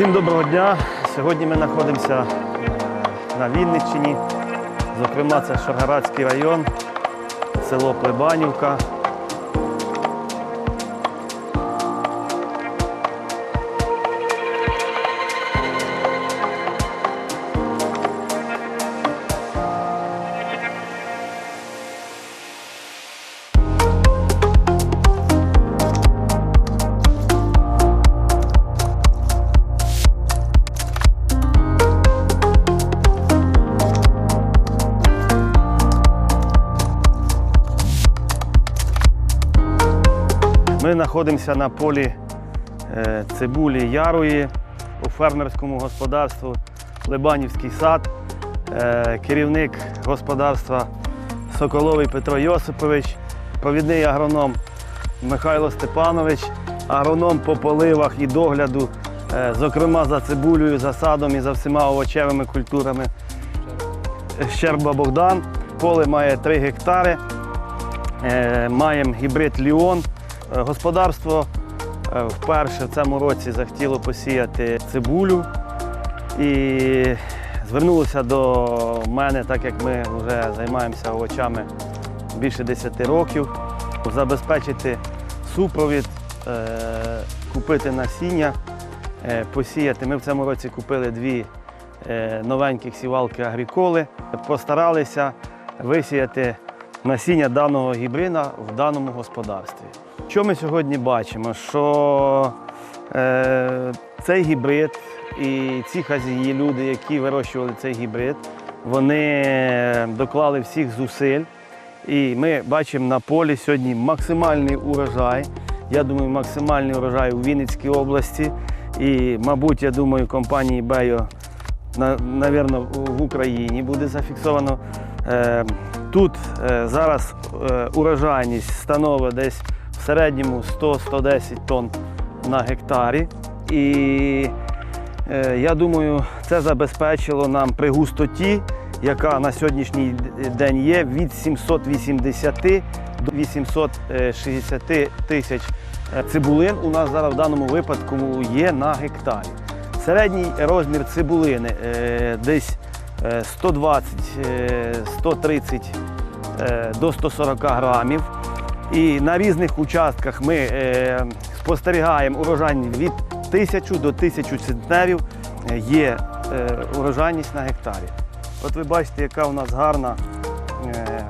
Всім доброго дня. Сьогодні ми знаходимося на Вінниччині. Зокрема, це Шаргарадський район, село Плебанівка. Ми знаходимося на полі е, цибулі ярої у фермерському господарстві Лебанівський сад. Е, Керівник господарства Соколовий Петро Йосипович, провідний агроном Михайло Степанович, агроном по поливах і догляду, е, зокрема за цибулею, за садом і за всіма овочевими культурами. Щерба Богдан. Поле має 3 гектари. Маємо гібрид Ліон. Е, Господарство е, вперше в цьому році захотіло посіяти цибулю і звернулося до мене, так як ми вже займаємося овочами більше 10 років, забезпечити супровід, е, купити насіння, посіяти. Ми в цьому році купили дві новеньких сівалки агріколи, постаралися висіяти насіння даного гібрина в даному господарстві. Що ми сьогодні бачимо? Що е, цей гібрид і ці хазії, люди, які вирощували цей гібрид, вони доклали всіх зусиль. І ми бачимо на полі сьогодні максимальний урожай. Я думаю, максимальний урожай у Вінницькій області. І, мабуть, я думаю, компанії Бейо, навірно, в Україні буде зафіксовано. Е, Тут е, зараз е, урожайність становить десь в середньому 100-110 тонн на гектарі. І е, я думаю, це забезпечило нам при густоті, яка на сьогоднішній день є, від 780 до 860 тисяч е, цибулин у нас зараз в даному випадку є на гектарі. Середній розмір цибулини е, десь е, 120-130 до 140 грамів. І на різних участках ми е, спостерігаємо урожайність від 1000 до 1000 центнерів е, є е, урожайність на гектарі. От ви бачите, яка у нас гарна е,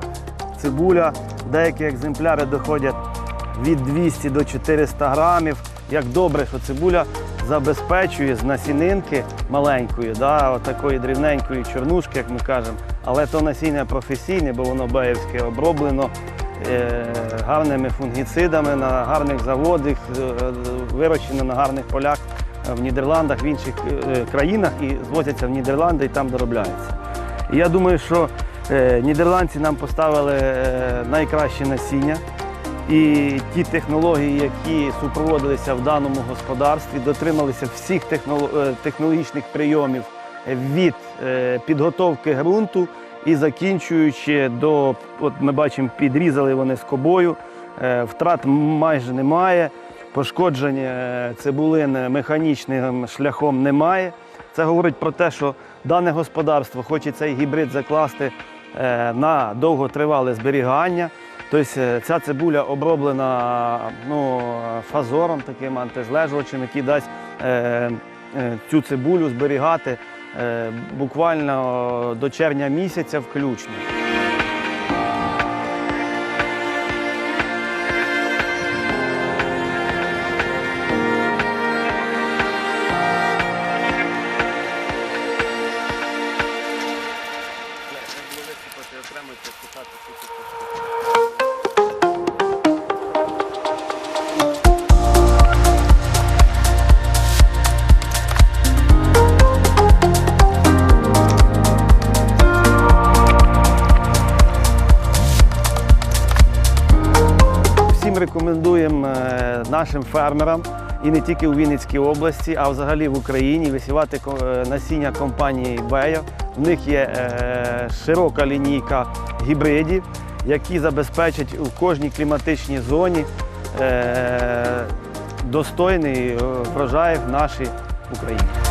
цибуля. Деякі екземпляри доходять від 200 до 400 грамів. Як добре, що цибуля забезпечує з насінинки маленької, да, такої дрібненької чорнушки, як ми кажемо. Але то насіння професійне, бо воно беївське оброблено гарними фунгіцидами на гарних заводах, е, вирощено на гарних полях е, в Нідерландах, в інших е, країнах і звозяться в Нідерланди і там доробляються. Я думаю, що е, нідерландці нам поставили е, найкраще насіння. І ті технології, які супроводилися в даному господарстві, дотрималися всіх е, технологічних прийомів від е, підготовки ґрунту і закінчуючи до, от ми бачимо, підрізали вони скобою, е, втрат майже немає, пошкодження е, цибулин механічним шляхом немає. Це говорить про те, що дане господарство хоче цей гібрид закласти е, на довготривале зберігання. Тобто ця цибуля оброблена ну, фазором, таким антизлежувачем, який дасть цю цибулю зберігати буквально до червня місяця включно. Всім рекомендуємо е, нашим фермерам і не тільки у Вінницькій області, а взагалі в Україні висівати е, насіння компанії Бея. В них є е, широка лінійка гібридів, які забезпечать у кожній кліматичній зоні достойний врожай в нашій Україні!